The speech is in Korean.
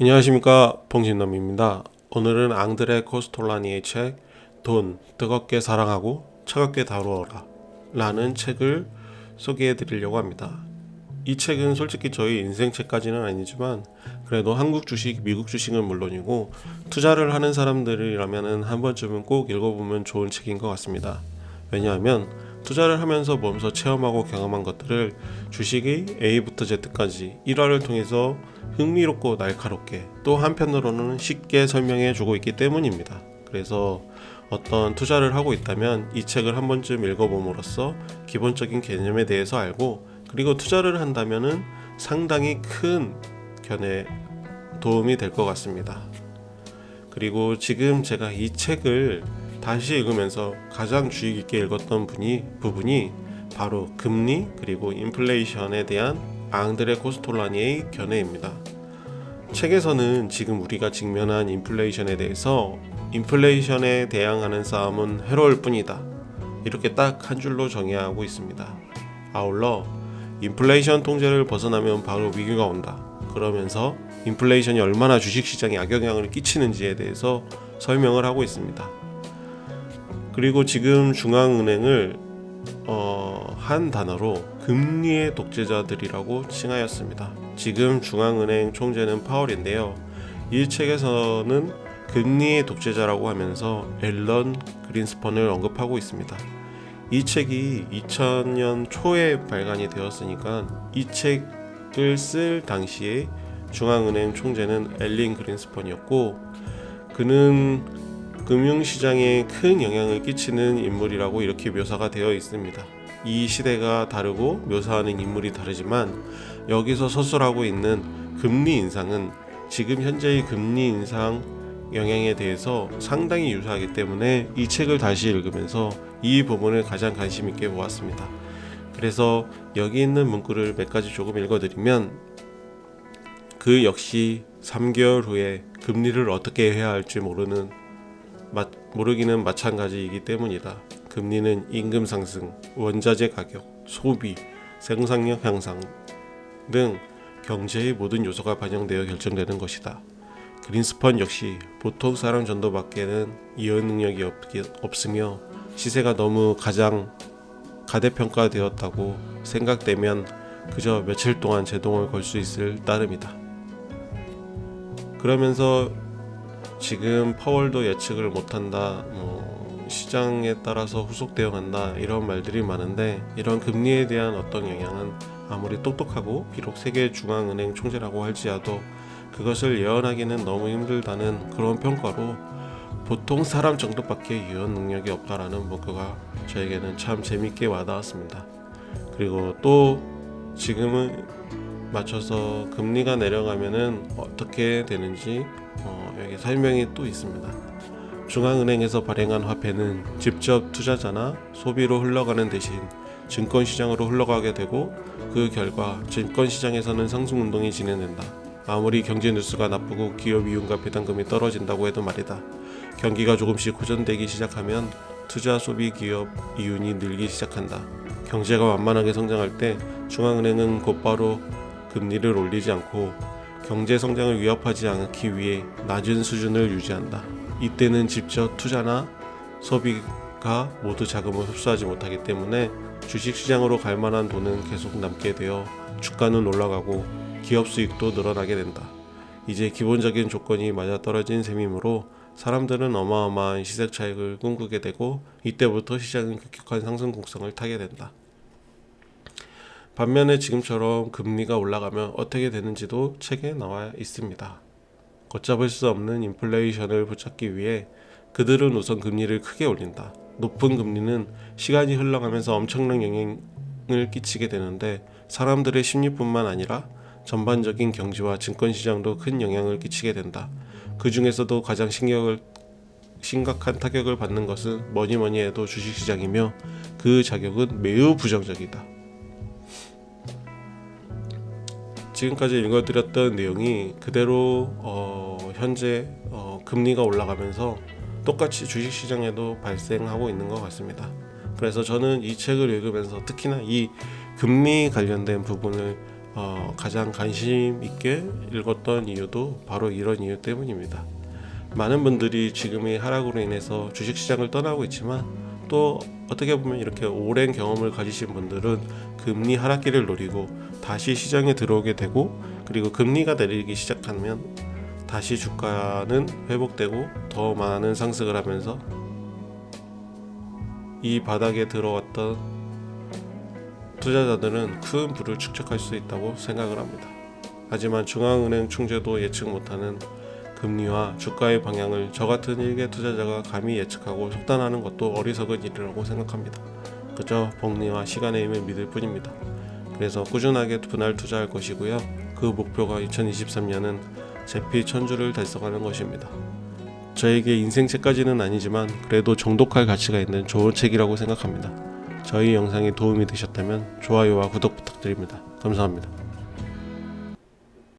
안녕하십니까 봉진남입니다. 오늘은 앙드레 코스톨라니의 책 돈 뜨겁게 사랑하고 차갑게 다루어라 라는 책을 소개해 드리려고 합니다. 이 책은 솔직히 저희 인생 책까지는 아니지만 그래도 한국 주식, 미국 주식은 물론이고 투자를 하는 사람들이라면 한 번쯤은 꼭 읽어보면 좋은 책인 것 같습니다. 왜냐하면 투자를 하면서 몸소 체험하고 경험한 것들을 주식이 A부터 Z까지 1화를 통해서 흥미롭고 날카롭게 또 한편으로는 쉽게 설명해 주고 있기 때문입니다. 그래서 어떤 투자를 하고 있다면 이 책을 한 번쯤 읽어봄으로써 기본적인 개념에 대해서 알고 그리고 투자를 한다면은 상당히 큰 견해 도움이 될 것 같습니다. 그리고 지금 제가 이 책을 다시 읽으면서 가장 주의 깊게 읽었던 분이 부분이 바로 금리 그리고 인플레이션에 대한 앙드레 코스톨라니의 견해입니다. 책에서는 지금 우리가 직면한 인플레이션에 대해서 인플레이션에 대항하는 싸움은 해로울 뿐이다. 이렇게 딱 한 줄로 정의하고 있습니다. 아울러 인플레이션 통제를 벗어나면 바로 위기가 온다. 그러면서 인플레이션이 얼마나 주식시장에 악영향을 끼치는지에 대해서 설명을 하고 있습니다. 그리고 지금 중앙은행을 어, 한 단어로 금리의 독재자들이라고 칭하였습니다. 지금 중앙은행 총재는 파월인데요. 이 책에서는 금리의 독재자라고 하면서 앨런 그린스펀을 언급하고 있습니다. 이 책이 2000년 초에 발간이 되었으니까 이 책을 쓸 당시에 중앙은행 총재는 앨린 그린스펀이었고 그는 금융시장에 큰 영향을 끼치는 인물이라고 이렇게 묘사가 되어 있습니다. 이 시대가 다르고 묘사하는 인물이 다르지만 여기서 서술하고 있는 금리 인상은 지금 현재의 금리 인상 영향에 대해서 상당히 유사하기 때문에 이 책을 다시 읽으면서 이 부분을 가장 관심 있게 보았습니다. 그래서 여기 있는 문구를 몇 가지 조금 읽어드리면 그 역시 3개월 후에 금리를 어떻게 해야 할지 모르는 마, 모르기는 마찬가지이기 때문이다. 금리는 임금 상승, 원자재 가격, 소비, 생산력 향상 등 경제의 모든 요소가 반영되어 결정되는 것이다. 그린스펀 역시 보통 사람 정도밖에는 이해 능력이 없, 없으며 시세가 너무 가장 가대평가되었다고 생각되면 그저 며칠 동안 제동을 걸 수 있을 따름이다. 그러면서 지금 파월도 예측을 못한다. 뭐 시장에 따라서 후속되어 간다. 이런 말들이 많은데 이런 금리에 대한 어떤 영향은 아무리 똑똑하고 비록 세계 중앙은행 총재라고 할지라도 그것을 예언하기는 너무 힘들다는 그런 평가로 보통 사람 정도밖에 예언 능력이 없다라는 문구가 저에게는 참 재밌게 와닿았습니다. 그리고 또 지금은 맞춰서 금리가 내려가면은 어떻게 되는지 어, 여기 설명이 또 있습니다. 중앙은행에서 발행한 화폐는 직접 투자자나 소비로 흘러가는 대신 증권 시장으로 흘러가게 되고 그 결과 증권 시장에서는 상승 운동이 진행된다. 아무리 경제 뉴스가 나쁘고 기업 이윤과 배당금이 떨어진다고 해도 말이다. 경기가 조금씩 호전되기 시작하면 투자 소비 기업 이윤이 늘기 시작한다. 경제가 완만하게 성장할 때 중앙은행은 곧바로 금리를 올리지 않고 경제 성장을 위협하지 않기 위해 낮은 수준을 유지한다. 이때는 직접 투자나 소비가 모두 자금을 흡수하지 못하기 때문에 주식 시장으로 갈 만한 돈은 계속 남게 되어 주가는 올라가고 기업 수익도 늘어나게 된다. 이제 기본적인 조건이 맞아떨어진 셈이므로 사람들은 어마어마한 시세 차익을 꿈꾸게 되고 이때부터 시장은 급격한 상승 곡선을 타게 된다. 반면에 지금처럼 금리가 올라가면 어떻게 되는지도 책에 나와 있습니다. 걷잡을 수 없는 인플레이션을 붙잡기 위해 그들은 우선 금리를 크게 올린다. 높은 금리는 시간이 흘러가면서 엄청난 영향을 끼치게 되는데 사람들의 심리뿐만 아니라 전반적인 경제와 증권 시장도 큰 영향을 끼치게 된다. 그 중에서도 가장 신경을 심각한 타격을 받는 것은 뭐니 뭐니 해도 주식 시장이며 그 자격은 매우 부정적이다. 지금까지 읽어드렸던 내용이 그대로 어, 현재 어, 금리가 올라가면서 똑같이 주식시장에도 발생하고 있는 것 같습니다. 그래서 저는 이 책을 읽으면서 특히나 이 금리 관련된 부분을 어, 가장 관심 있게 읽었던 이유도 바로 이런 이유 때문입니다. 많은 분들이 지금의 하락으로 인해서 주식시장을 떠나고 있지만 또 어떻게 보면 이렇게 오랜 경험을 가지신 분들은 금리 하락기를 노리고 다시 시장에 들어오게 되고 그리고 금리가 내리기 시작하면 다시 주가는 회복되고 더 많은 상승을 하면서 이 바닥에 들어왔던 투자자들은 큰 부를 축적할 수 있다고 생각을 합니다. 하지만 중앙은행 총재도 예측 못하는 금리와 주가의 방향을 저 같은 일개 투자자가 감히 예측하고 속단하는 것도 어리석은 일이라고 생각합니다. 그저 복리와 시간의 힘을 믿을 뿐입니다. 그래서 꾸준하게 분할 투자할 것이고요. 그 목표가 2023년은 제피 천주를 달성하는 것입니다. 저에게 인생책까지는 아니지만 그래도 정독할 가치가 있는 좋은 책이라고 생각합니다. 저희 영상이 도움이 되셨다면 좋아요와 구독 부탁드립니다. 감사합니다.